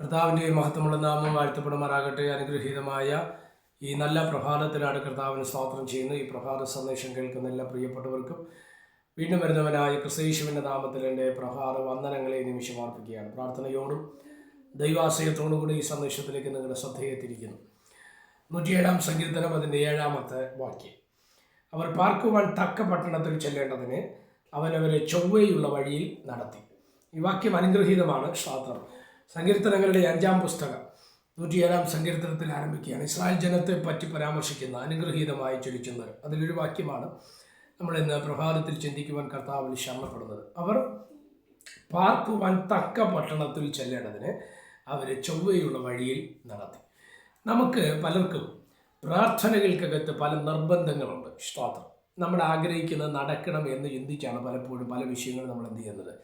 കർത്താവിന്റെ മഹത്വമുള്ള നാമം വാഴ്ത്തപ്പെടുമാറാകട്ടെ. അനുഗ്രഹീതമായ ഈ നല്ല പ്രഭാതത്തിലാണ് കർത്താവിന് സ്തോത്രം ചെയ്യുന്നത്. ഈ പ്രഭാത സന്ദേശം കേൾക്കുന്ന എല്ലാ പ്രിയപ്പെട്ടവർക്കും വീണ്ടും വരുന്നവനായ ക്രിസ്തീശുവിന്റെ നാമത്തിൽ എന്റെ പ്രഭാത വന്ദനങ്ങളെ നിമിഷം അർപ്പിക്കുകയാണ്. പ്രാർത്ഥനയോടും ദൈവാശ്രയത്തോടും കൂടി ഈ സന്ദേശത്തിലേക്ക് നിങ്ങളുടെ ശ്രദ്ധയെ തിരിക്കുന്നു. നൂറ്റിയേഴാം സങ്കീർത്തനം അതിന്റെ ഏഴാമത്തെ വാക്യം. അവർ പാർക്കുവാൻ തക്ക പട്ടണത്തിൽ ചെല്ലേണ്ടതിന് അവനവരെ ചൊവ്വയുള്ള വഴിയിൽ നടത്തി. ഈ വാക്യം അനുഗ്രഹീതമാണ്. സ്തോത്രം. സങ്കീർത്തനങ്ങളുടെ അഞ്ചാം പുസ്തകം നൂറ്റിയേഴാം സങ്കീർത്തനത്തിൽ ആരംഭിക്കുകയാണ്. ഇസ്രായേൽ ജനത്തെ പറ്റി പരാമർശിക്കുന്ന അനുഗ്രഹീതമായി ചൊലിക്കുന്നത് അതിലൊരു വാക്യമാണ് നമ്മൾ ഇന്ന് പ്രഭാതത്തിൽ ചിന്തിക്കുവാൻ കർത്താവിൽ ശരണപ്പെടുന്നത്. അവർ പാർക്കുവാൻ തക്ക പട്ടണത്തിൽ ചെല്ലേണ്ടതിന് അവരെ ചൊവ്വയുള്ള വഴിയിൽ നടത്തി. നമുക്ക് പലർക്കും പ്രാർത്ഥനകൾക്കകത്ത് പല നിർബന്ധങ്ങളുണ്ട്. സ്തോത്രം. നമ്മൾ ആഗ്രഹിക്കുന്നത് നടക്കണം എന്ന് ചിന്തിച്ചാണ് പലപ്പോഴും പല വിഷയങ്ങളും നമ്മൾ എന്ത് ചെയ്യുന്നത്?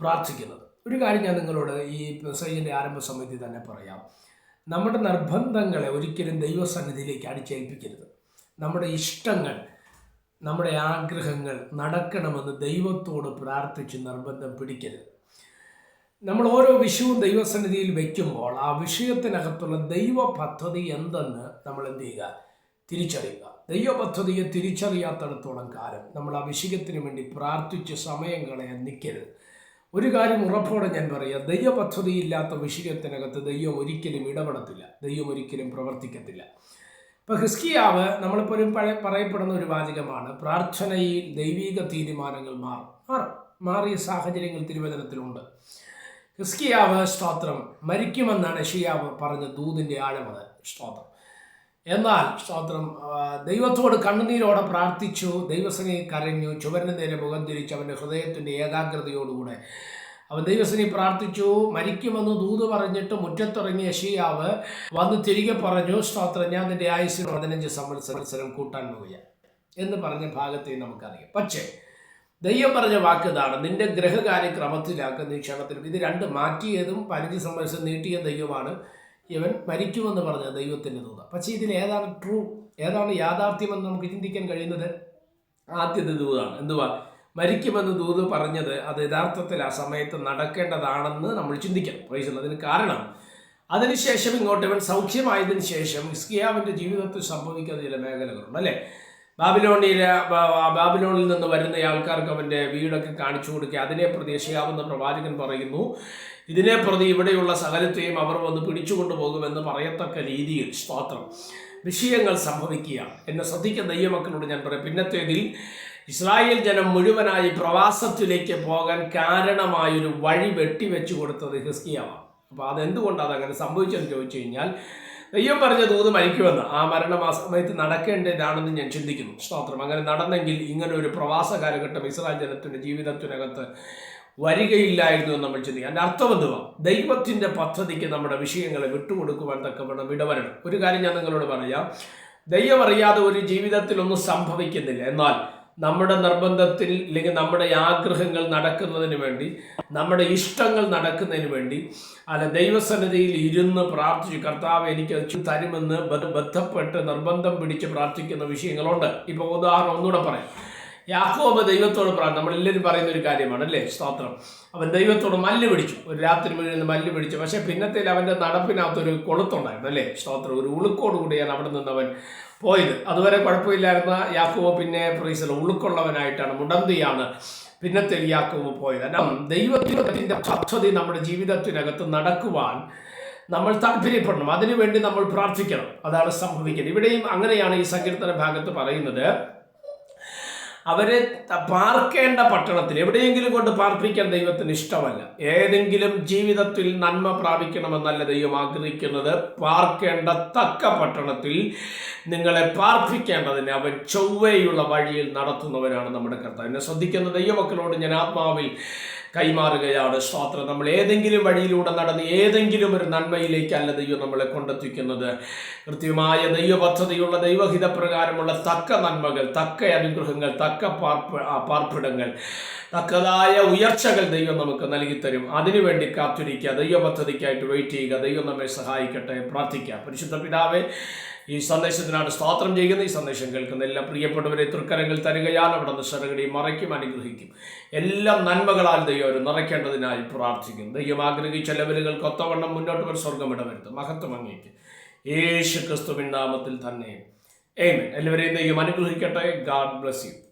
പ്രാർത്ഥിക്കുന്നത്. ഒരു കാര്യം ഞാൻ നിങ്ങളോട് ഈ മെസ്സേജിന്റെ ആരംഭ സമയത്ത് തന്നെ പറയാം. നമ്മുടെ നിർബന്ധങ്ങളെ ഒരിക്കലും ദൈവസന്നിധിയിലേക്ക് അടിച്ചേൽപ്പിക്കരുത്. നമ്മുടെ ഇഷ്ടങ്ങൾ നമ്മുടെ ആഗ്രഹങ്ങൾ നടക്കണമെന്ന് ദൈവത്തോട് പ്രാർത്ഥിച്ച് നിർബന്ധം പിടിക്കരുത്. നമ്മൾ ഓരോ വിഷയവും ദൈവസന്നിധിയിൽ വയ്ക്കുമ്പോൾ ആ വിഷയത്തിനകത്തുള്ള ദൈവ പദ്ധതി എന്തെന്ന് നമ്മൾ എന്ത് ചെയ്യുക? തിരിച്ചറിയുക. ദൈവ പദ്ധതിയെ തിരിച്ചറിയാത്തിടത്തോളം കാലം നമ്മൾ ആ വിഷയത്തിന് വേണ്ടി പ്രാർത്ഥിച്ച് സമയം കളയാൻ നിൽക്കരുത്. ഒരു കാര്യം ഉറപ്പോടെ ഞാൻ പറയാം ദൈവപദ്ധതിയില്ലാത്ത വിഷയത്തിനകത്ത് ദൈവം ഒരിക്കലും ഇടപെടത്തില്ല. ദൈവം ഒരിക്കലും പ്രവർത്തിക്കത്തില്ല. ഇപ്പോൾ ഹിസ്കിയാവ് ഒരു പഴയ പറയപ്പെടുന്ന ഒരു വാചകമാണ് പ്രാർത്ഥനയിൽ ദൈവിക തീരുമാനങ്ങൾ മാറും. മാറും. മാറിയ സാഹചര്യങ്ങൾ തിരുവചനത്തിലുണ്ട്. ഹിസ്കിയാവ് സ്തോത്രം. മരിക്കുമെന്നാണ് ഷിയാവ് പറഞ്ഞ ദൂതിന്റെ ആഴമത്. സ്തോത്രം. എന്നാൽ സ്തോത്രം ദൈവത്തോട് കണ്ണുനീരോടെ പ്രാർത്ഥിച്ചു ദൈവസനെ കരഞ്ഞു ചുവരിന് നേരെ മുഖം തിരിച്ചു അവന്റെ ഹൃദയത്തിന്റെ ഏകാഗ്രതയോടുകൂടെ. അവൻ ദൈവസനെ പ്രാർത്ഥിച്ചു മരിക്കുമെന്ന് ദൂത് പറഞ്ഞിട്ട് മുറ്റത്തിറങ്ങിയ ഷിയാവ് വന്ന് തിരികെ പറഞ്ഞു സ്തോത്രം ഞാൻ നിന്റെ ആയുസ്സിന് പതിനഞ്ച് സംവത്സരം കൂട്ടാൻ പോവുക എന്ന് പറഞ്ഞ ഭാഗത്തെ നമുക്കറിയാം. പക്ഷേ ദൈവം പറഞ്ഞ വാക്ക് ഇതാണ് നിന്റെ ഗ്രഹകാര്യ ക്രമത്തിലാക്കുന്ന ഈ ക്ഷണത്തിലും ഇത് രണ്ട് മാറ്റിയതും പരിധി സംവത്സരം നീട്ടിയ ദൈവമാണ്. ഇവൻ മരിക്കുമെന്ന് പറഞ്ഞ ദൈവത്തിന്റെ ദൂത. പക്ഷേ ഇതിൽ ഏതാണ് ട്രൂ ഏതാണ് യാഥാർത്ഥ്യമെന്ന് നമുക്ക് ചിന്തിക്കാൻ കഴിയുന്നത്? ആദ്യത്തെ ദൂതാണ്. എന്തുവാ? മരിക്കുമെന്ന് ദൂത് പറഞ്ഞത് അത് യഥാർത്ഥത്തിൽ ആ സമയത്ത് നടക്കേണ്ടതാണെന്ന് നമ്മൾ ചിന്തിക്കാം. പ്രൈസ് അതിന് കാരണം. അതിനുശേഷം ഇങ്ങോട്ട് ഇവൻ സൗഖ്യമായതിനു ശേഷം ഇസ്കിയാവിന്റെ ജീവിതത്തിൽ സംഭവിക്കുന്ന ചില മേഖലകളുണ്ട് അല്ലേ? ബാബിലോണിയിലെ ബാബിലോണിൽ നിന്ന് വരുന്ന ആൾക്കാർക്ക് അവന്റെ വീടൊക്കെ കാണിച്ചു കൊടുക്കുക. അതിനെ പ്രതീക്ഷിക്കാവുന്ന പ്രവാചകൻ പറയുന്നു. ഇതിനെ പ്രതി ഇവിടെയുള്ള സകലത്തെയും അവർ വന്ന് പിടിച്ചുകൊണ്ടുപോകുമെന്ന് പറയത്തക്ക രീതിയിൽ സ്തോത്രം വിഷയങ്ങൾ സംഭവിക്കുക. എന്നെ ശ്രദ്ധിക്കുന്ന ദൈവമക്കളോട് ഞാൻ പറയാം. പിന്നത്തേതിൽ ഇസ്രായേൽ ജനം മുഴുവനായി പ്രവാസത്തിലേക്ക് പോകാൻ കാരണമായൊരു വഴി വെട്ടിവെച്ചു കൊടുത്തത് ഹിസ്കിയാവാം അപ്പോൾ അതെന്തുകൊണ്ടാണ് അതങ്ങനെ സംഭവിച്ചതെന്ന് ചോദിച്ചു കഴിഞ്ഞാൽ ദൈവം പറഞ്ഞ തോത് മരിക്കുമെന്ന് ആ മരണം ആ സമയത്ത് നടക്കേണ്ടതാണെന്ന് ഞാൻ ചിന്തിക്കുന്നു. സ്തോത്രം. അങ്ങനെ നടന്നെങ്കിൽ ഇങ്ങനെ ഒരു പ്രവാസ കാലഘട്ടം ഇസ്രായേൽ ജനത്തിന്റെ ജീവിതത്തിനകത്ത് വരികയില്ലായിരുന്നു എന്ന് നമ്മൾ ചിന്തിക്കുക അതിന്റെ അർത്ഥം എന്തുവാ? ദൈവത്തിന്റെ പദ്ധതിക്ക് നമ്മുടെ വിഷയങ്ങളെ വിട്ടുകൊടുക്കുവാൻ തക്കവണ്ണം ഇടവരണം. ഒരു കാര്യം ഞാൻ നിങ്ങളോട് പറയാം. ദൈവം അറിയാതെ ഒരു ജീവിതത്തിലൊന്നും സംഭവിക്കുന്നില്ല. എന്നാൽ നമ്മുടെ നിർബന്ധത്തിൽ അല്ലെങ്കിൽ നമ്മുടെ ആഗ്രഹങ്ങൾ നടക്കുന്നതിന് വേണ്ടി നമ്മുടെ ഇഷ്ടങ്ങൾ നടക്കുന്നതിന് വേണ്ടി അല്ല ദൈവസന്നിധിയിൽ ഇരുന്ന് പ്രാർത്ഥിച്ചു കർത്താവ് എനിക്ക് തരുമെന്ന് ബന്ധപ്പെട്ട് നിർബന്ധം പിടിച്ച് പ്രാർത്ഥിക്കുന്ന വിഷയങ്ങളുണ്ട്. ഇപ്പോൾ ഉദാഹരണം ഒന്നുകൂടെ പറയാം. യാക്കോബ് ദൈവത്തോട് പ്രാർത്ഥന നമ്മളെല്ലാവരും പറയുന്ന ഒരു കാര്യമാണ് അല്ലേ? സ്തോത്രം. അവൻ ദൈവത്തോട് മല്ല് പിടിച്ചു. ഒരു രാത്രി മുഴുവൻ മല്ല് പിടിച്ചു. പക്ഷേ പിന്നത്തേൽ അവന്റെ നടപ്പിനകത്തൊരു കൊളുത്തുണ്ടായിരുന്നു അല്ലേ? സ്തോത്രം. ഒരു ഉളുക്കോട് കൂടിയാണ് അവിടെ നിന്ന് അവൻ പോയത്. അതുവരെ കുഴപ്പമില്ലായിരുന്ന യാക്കോവ് പിന്നെ പ്രീസൽ ഉളുക്കുള്ളവനായിട്ടാണ് മുടന്തിയാണ് പിന്നത്തെ തെളിയാക്കുമ്പോൾ പോയത്. കാരണം ദൈവത്തിന്റെ പദ്ധതി നമ്മുടെ ജീവിതത്തിനകത്ത് നടക്കുവാൻ നമ്മൾ താല്പര്യപ്പെടണം. അതിനുവേണ്ടി നമ്മൾ പ്രാർത്ഥിക്കണം. അതാണ് സംഭവിക്കുന്നത്. ഇവിടെയും അങ്ങനെയാണ് ഈ സങ്കീർത്തന ഭാഗത്ത് പറയുന്നത്. അവരെ പാർക്കേണ്ട പട്ടണത്തിൽ എവിടെയെങ്കിലും കൊണ്ട് പാർപ്പിക്കാൻ ദൈവത്തിന് ഇഷ്ടമല്ല. ഏതെങ്കിലും ജീവിതത്തിൽ നന്മ പ്രാപിക്കണമെന്നല്ല ദൈവം ആഗ്രഹിക്കുന്നത്. പാർക്കേണ്ട തക്ക പട്ടണത്തിൽ നിങ്ങളെ പാർപ്പിക്കേണ്ടതിന് അവൻ ചൊവ്വയുള്ള വഴിയിൽ നടത്തുന്നവനാണ് നമ്മുടെ കർത്താവ്. എന്നെ ശ്രദ്ധിക്കുന്ന ദൈവമക്കളോട് ഞാൻ ആത്മാവിൽ കൈമാറുകയാണ്. സ്തോത്രം നമ്മൾ ഏതെങ്കിലും വഴിയിലൂടെ നടന്ന് ഏതെങ്കിലും ഒരു നന്മയിലേക്കല്ല ദൈവം നമ്മളെ കൊണ്ടെത്തിക്കുന്നത്. കൃത്യമായ ദൈവപദ്ധതിയുള്ള ദൈവഹിതപ്രകാരമുള്ള ദൈവഹിത പ്രകാരമുള്ള തക്ക നന്മകൾ തക്ക അനുഗ്രഹങ്ങൾ തക്ക പാർപ്പിടങ്ങൾ തക്കതായ ഉയർച്ചകൾ ദൈവം നമുക്ക് നൽകിത്തരും. അതിനുവേണ്ടി കാത്തിരിക്കുക ദൈവപദ്ധതിക്കായിട്ട് വെയിറ്റ് ചെയ്യുക. ദൈവം നമ്മെ സഹായിക്കട്ടെ. പ്രാർത്ഥിക്കുക പരിശുദ്ധ പിതാവേ ഈ സന്ദേശത്തിനാണ് സ്തോത്രം ചെയ്യുന്ന ഈ സന്ദേശം കേൾക്കുന്ന എല്ലാ പ്രിയപ്പെട്ടവരെ തൃക്കരങ്ങൾ തരികയാൽ അവിടെ നിന്ന് ശരകടി മറയ്ക്കും അനുഗ്രഹിക്കും. എല്ലാം നന്മകളാൽ ദൈവം അവർ നിറയ്ക്കേണ്ടതിനായി പ്രാർത്ഥിക്കും. ദൈവം ആഗ്രഹിച്ച ലെവലുകൾക്ക് ഒത്തവണ്ണം മുന്നോട്ട് ഒരു സ്വർഗം ഇടവരുത് മഹത്വം അങ്ങേക്ക്. യേശു ക്രിസ്തുവിൻ നാമത്തിൽ തന്നെ. ഏമൻ എല്ലാവരെയും ദൈവം അനുഗ്രഹിക്കട്ടെ. God bless you